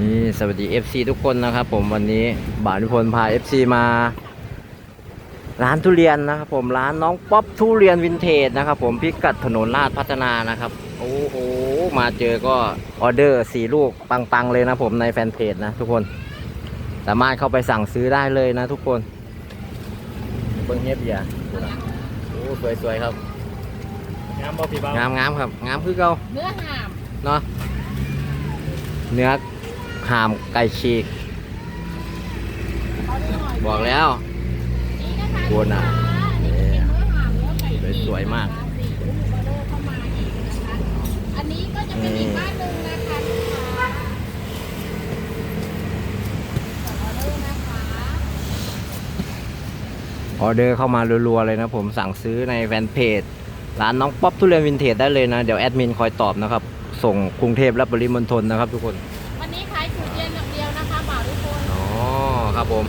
นี่สวัสดี FC ทุกคนนะครับผมวันนี้บ่าวนิพนธ์พา FC มา ร้านทุเรียนนะครับผมร้านน้องป๊อปทุเรียนวินเทจนะครับผมพิกัดถนนลาดพัฒนานะครับ โอ้โห มาเจอก็ออเดอร์สี่ลูกปังๆเลยนะผมในแฟนเพจนะทุกคน สามารถเข้าไปสั่งซื้อได้เลยนะทุกคนเบิ้งเฮียบียโอ้สวยๆครับงามบ่พี่เบางามงามๆครับงามคือเก่าเนื้อหามเนาะเนื้อ หามไก่ฉีกเขาได้หน่อยบอกแล้วนี่นะคะโคนอะนี่เป็นเนื้อหามเนื้อไก่ฉีกสวยๆมากนะคะสี่ลูกออเดอร์เข้ามาอีกนะคะอันนี้ก็จะเป็นอีกบ้านหนึ่งนะคะลูกค้าออเดอร์นะคะออเดอร์เข้ามารัวๆเลยนะผมสั่งซื้อในแฟนเพจ ร้านน้องป๊อปทุเรียนวินเทจได้เลยนะ เดี๋ยวแอดมินคอยตอบนะครับ ส่งกรุงเทพและปริมณฑลนะครับทุกคนวันนี้ ครับผม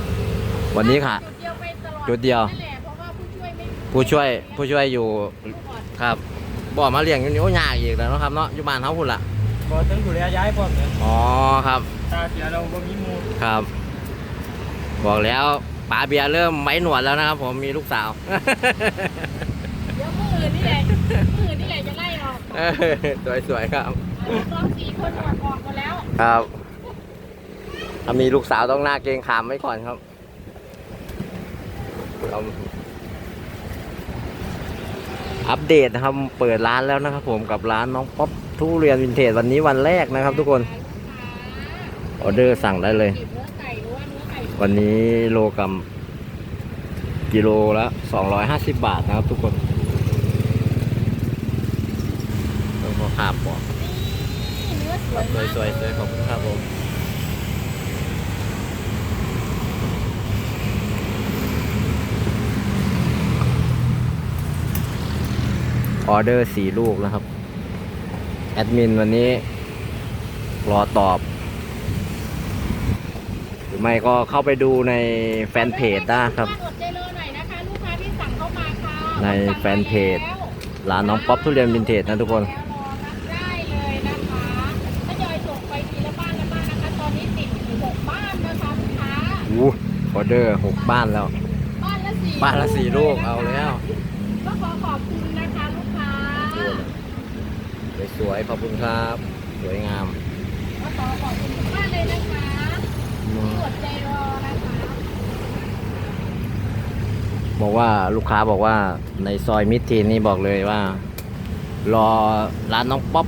วันนี้ค่ะ จุดเดียวไปตลอดจุดเดียวนั่นแหละเพราะว่าผู้ช่วยไม่ผู้ช่วยผู้ช่วยอยู่ลูกอ่อนครับบอกมาเลี้ยงอยู่นี่โอ้ยากอีกแล้วเนาะครับเนาะอยู่บ้านเขาคุณล่ะบ่ถึงดูแลย้ายพวกเนี่ยอ๋อครับตาเสียเราบ่มีหมูครับ บอกแล้วป๋าเบียร์เริ่มไว้หนวดแล้วนะครับผมมีลูกสาวเดี๋ยวมืออื่นนี่แหละมืออื่นนี่แหละจะไล่ออกสวยๆครับน้องสี่คนออกออกหมดแล้วครับ ถ้ามีลูกสาวต้องหน้าเกรงขามไว้ก่อนครับเราอัปเดตนะครับ เปิดร้านแล้วนะครับ ผมกับร้านน้องป๊อปทุเรียนวินเทจวันนี้วันแรกนะครับ ทุกคนออเดอร์สั่งได้เลยเนื้อไก่หรือว่าเนื้อไก่วันนี้โลกรัมกิโลละ250 บาทนะครับ ทุกคนต้องขอภาพบอกเนื้อสวยสวยสวยสวยขอบคุณครับผม ออเดอร์สี่ลูกนะครับ แอดมินวันนี้ รอตอบ หรือไม่ก็เข้าไปดูในแฟนเพจได้ครับอดใจรอหน่อยนะคะลูกค้าที่สั่งเข้ามาค่ะในแฟนเพจ ร้านน้องป๊อปทุเรียนวินเทจนะทุกคนแล้วรอรับได้เลยนะคะทยอยส่งไปทีละบ้านละบ้านนะคะ ตอนนี้ติดอยู่หกบ้านนะคะลูกค้าอู้ออเดอร์หกบ้านแล้ว บ้านละสี่บ้านละสี่ลูกเอาแล้วก็ขอขอบคุณนะคะลูกค้า สวยๆขอบคุณครับ สวยงามก็ขอขอบคุณทุกบ้านเลยนะคะที่อดใจรอนะคะบอกว่าลูกค้าบอกว่าในซอยมิตรทีนนี่บอกเลยว่า รอร้านน้องป๊อป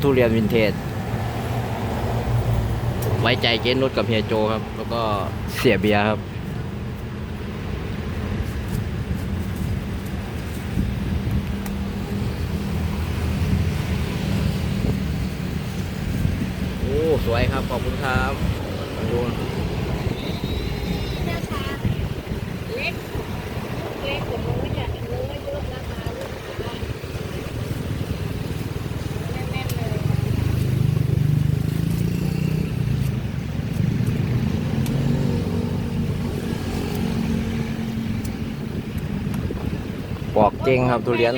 ทุเรียนวินเทจ ไว้ใจเจนุชกับเฮียโจครับ แล้วก็เสียเบียร์ครับ โอ้ สวยครับ ขอบคุณครับดูนี่นะคะเล็กเล็กกว่านู้นเนี่ยเนื้อเยอะนะคะลูกค้าแน่นๆเลยปอกเจงครับทุเรียน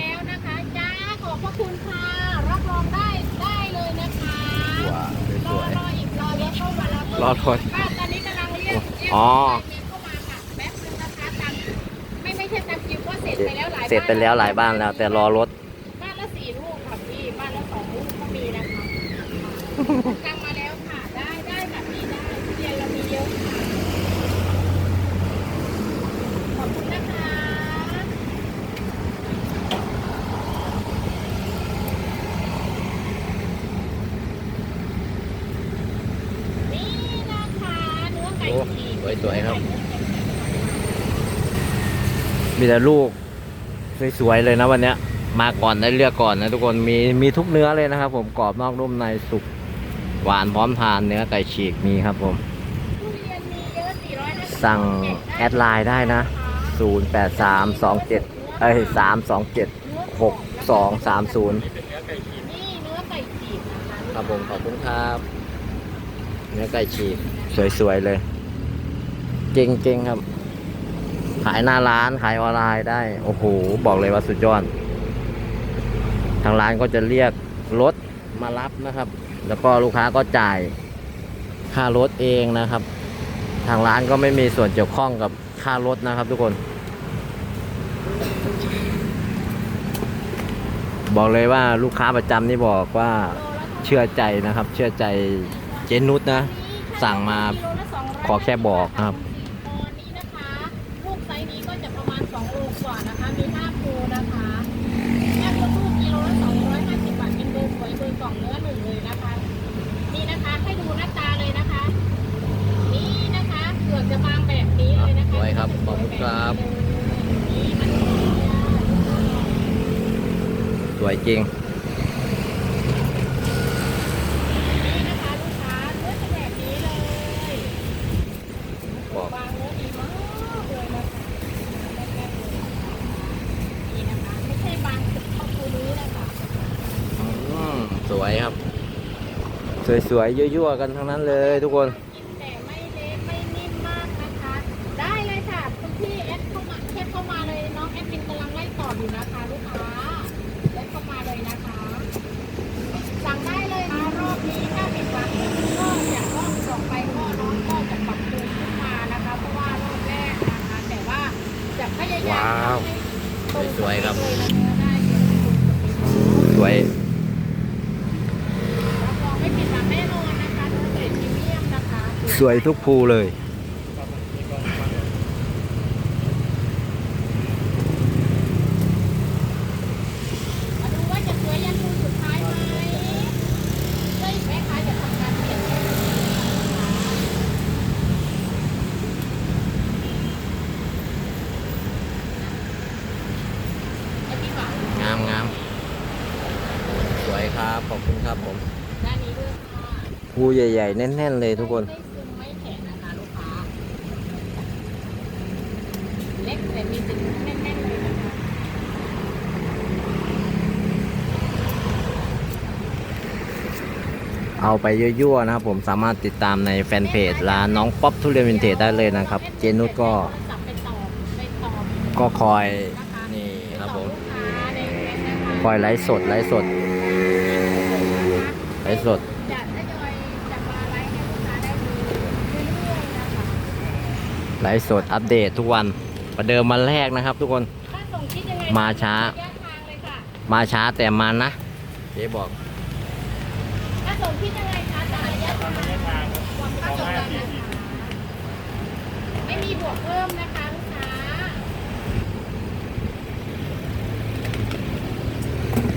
รอรถป้าตอนนี้กำลังเรียกเรียกอ๋อเรียกเข้ามาค่ะแป๊บนึงนะคะตามไม่ไม่ใช่ตามคิวก็เสร็จไปแล้วหลายเสร็จไปแล้วหลายบ้านแล้ว แต่รอรถบ้านละสี่ลูกค่ะพี่บ้านละสองลูกก็มีนะคะสั่งมาแล้วค่ะ ได้ได้แบบนี้ได้ทุเรียนเรามีเยอะค่ะขอบคุณนะคะ นี่นะคะเนื้อไก่ โอ้ฉีกสวยๆครับ มีแต่ลูก สวยๆเลยนะวันเนี้ย มาก่อนได้เลือกก่อนนะทุกคนมีมีทุกเนื้อเลยนะครับ ผมกรอบนอกนุ่มในสุกหวานพร้อมทานเนื้อไก่ฉีกมีครับผมทุเรียนมีเยอะ450สั่งแอดไลน์ได้นะ 0 8 3 2 7เอ้ย3 2 7 6 2 3 0นี่เป็นเนื้อไก่ฉีกนี่เนื้อไก่ฉีกนะคะครับผมขอบคุณครับ เนื้อไก่ฉีก สวย ๆ เลย เก่งๆครับ ขายหน้าร้านขายออนไลน์ได้ โอ้โห บอกเลยว่าสุดยอด ทางร้านก็จะเรียกรถมารับนะครับ แล้วก็ลูกค้าก็จ่ายค่ารถเองนะครับ ทางร้านก็ไม่มีส่วนเกี่ยวข้องกับค่ารถนะครับ ทุกคน บอกเลยว่าลูกค้าประจำนี่บอกว่าเชื่อใจนะครับ เชื่อใจเจนุสนะ สั่งมาขอแค่บอกนะครับ ตอนนี้นะคะ ลูกไซส์นี้ก็จะประมาณ2 โลกว่านะคะ มี5ภูนะคะแค่ตัวลูกกิโลละ250บาทเป็นเบอร์สวยเบอร์กล่องเนื้อหนึ่งเลยนะคะ นี่นะคะให้ดูหน้าตาเลยนะคะ นี่นะคะเกือบจะบางแบบนี้เลยนะคะสวยครับขอบคุณครับนี่มันสวยอะสวยจริง นี่นะคะลูกค้าเนื้อจะแบบนี้เลย บอก บางเนื้อดีมากเลยนะคะแรกๆเลยนี่นะคะไม่ใช่บางสุดเท่าคูนี้นะคะ อืมสวยครับ สวยๆยั่วๆกันทั้งนั้นเลยทุกคนกินแต่ไม่เละไม่นิ่มมากนะคะ ได้เลยค่ะคุณพี่แอดเข้ามาแคปเข้ามาเลยน้องแอดมินกำลังไล่ตอบอยู่นะคะลูกค้าแอดเข้ามาเลยนะคะ สั่งได้เลยนะรอบนี้ถ้าเป็นหวังก็อยากรอบต่อไปก็น้องก็จะปรับปรุงขึ้นมานะคะ เพราะว่ารอบแรกนะคะ แต่ว่าจะพยายามว้าวทำให้ตรงสวยๆครับเลยนะคะได้เดี๋ยวสวย รับรองไม่ผิดหวังแน่นอนนะคะเนื้อเกรดพรีเมียมนะคะ สวยทุกภูเลย มาดูว่าจะสวยยันรูสุดท้ายไหมเฮ้ยแม่ค้าจะทำการเปลี่ยนแปลงไอ้พี่หวังงามงามสวยครับ ขอบคุณครับผมด้านนี้ด้วยค่ะภูใหญ่ ๆ แน่น ๆ เลยทุกคนไม่ซึมไม่แข็งนะคะลูกค้า เล็กแต่มีตึงแน่นๆเลยนะคะ เอาไปยั่วๆนะครับผมสามารถติดตามในแฟนเพจร้านน้องป๊อปทุเรียนวินเทจได้เลยนะครับ เจนุสก็ก็คอยนี่ครับผมคอยไลฟ์สดไลฟ์สดไลฟ์สดไลฟ์สดอัปเดตทุกวันประเดิมวันแรกนะครับ ทุกคนมาช้า มาช้าแต่มานะเจ๊บอก ส่งคิดยังไงคะตามระยะทางระยะทางความค่าส่งกันนะคะไม่มีบวกเพิ่มนะคะลูกค้า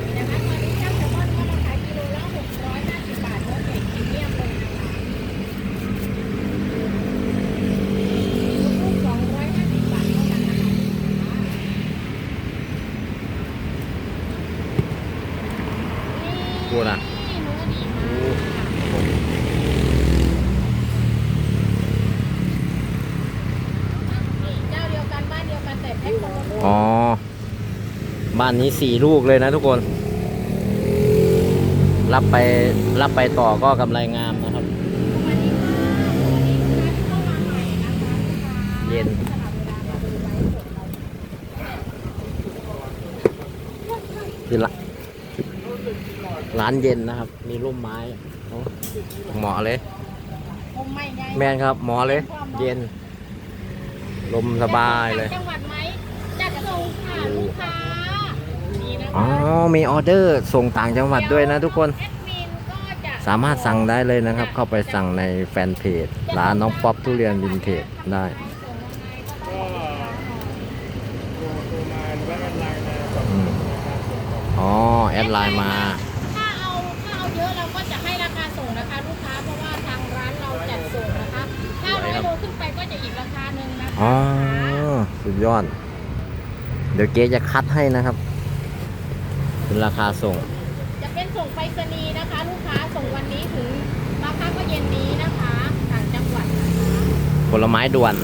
นี่นะคะตอนนี้ช่างแซลมอนก็ราคากิโลละ650บาทเนื้อเกรดพรีเมียมเลยนะคะลูกๆ250บาทเท่านั้นนะคะ พูดอะ นี่เนื้อดีมากนี่เจ้าเดียวกันบ้านเดียวกันแต่แพ็คคนละลูก อ๋อ บ้านนี้สี่ลูกเลยนะทุกคน รับไปรับไปต่อก็กำไรงามนะครับสวัสดีค่ะสวัสดีค่ะที่เข้ามาใหม่นะคะลูกค้าเย็นสลับเวลามาดูไลฟ์สดเราที่ละร้านเย็นนะครับ มีร่มไม้โอ้เหมาะเลยคงไม่ไงแมนครับเหมอเลย เย็น ลมสบายเลย จังหวัดไหมจัดส่งค่ะลูกค้านี่นะคะ อ๋อ มีออเดอร์ส่งต่างจังหวัดด้วยนะทุกคนแอดมินก็จะสามารถสั่งได้เลยนะครับ เข้าไปสั่งในแฟนเพจร้านน้องป๊อปทุเรียนวินเทจได้ก็โทรโทรมาหรือว่าแอดไลน์มาสอบอืมนะครับอ๋อ แอดไลน์มาถ้าเอาถ้าเอาเยอะเราก็จะให้ราคาส่งนะคะลูกค้าเพราะว่าทางร้านเราจัดส่งนะคะถ้าร้อยโลขึ้นไปก็จะอีกราคาหนึ่งนะคะอ๋อ สุดยอด เดี๋ยวเก๊จะคัดให้นะครับ เป็นราคาส่ง จะเป็นส่งไปรษณีย์นะคะ ลูกค้าส่งวันนี้ถึงบางครั้งก็เย็นนี้นะคะต่างจังหวัดนะคะผลไม้ด่วน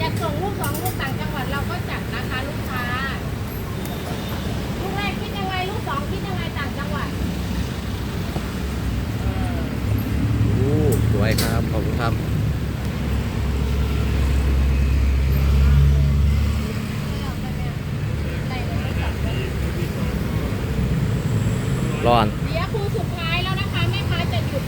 จะส่งลูกสองลูกต่างจังหวัดเราก็จัดนะคะ ลูกค้า ลูกแรกคิดยังไงลูกสองคิดยังไงต่างจังหวัด อู้สวยครับ ขอบคุณครับ ร้อน เดี๋ยวครูสุดท้ายแล้วนะคะแม่ค้าจะหยุด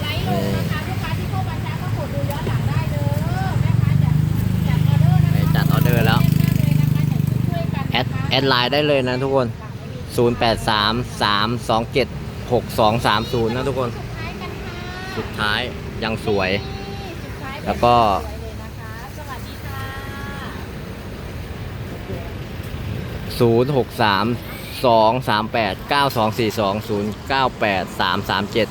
แอดไลน์ได้เลยนะทุกคน 083 327 6230 นะทุกคน สุดท้ายกันค่ะสุดท้ายยังสวยสุดท้ายแล้วก็สวยเลยนะคะสวัสดีค่ะ063 238 9242 098 337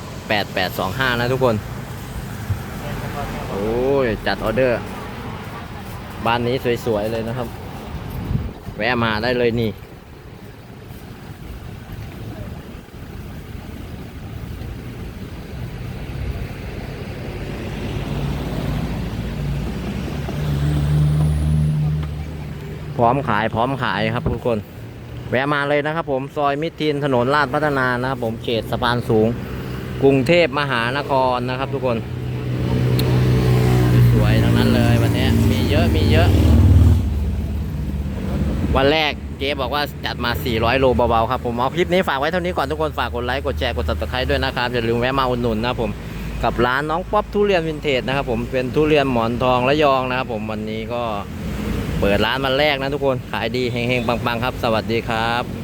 8825 นะทุกคน โอ้ย จัดออเดอร์ บ้านนี้สวย ๆ เลยนะครับแวะมาได้เลยนี่ พร้อมขายพร้อมขายครับทุกคน แวะมาเลยนะครับผมซอยมิตรทินถนนลาดพัฒนานะครับผมเขตสะพานสูง กรุงเทพมหานครนะครับทุกคน สวยๆทั้งนั้นเลยวันนี้มีเยอะมีเยอะ วันแรกเจ๊บอกว่าจัดมา 400 โลเบาๆครับผมเอาคลิปนี้ฝากไว้เท่านี้ก่อนทุกคนฝากกดไลค์กดแชร์กดติดตามด้วยนะครับอย่าลืมแวะมาอุดหนุนนะครับผมกับร้านน้องป๊อปทุเรียนวินเทจนะครับผมเป็นทุเรียนหมอนทองระยองนะครับผมวันนี้ก็เปิดร้านวันแรกนะทุกคนขายดีเฮงๆปังๆครับ สวัสดีครับ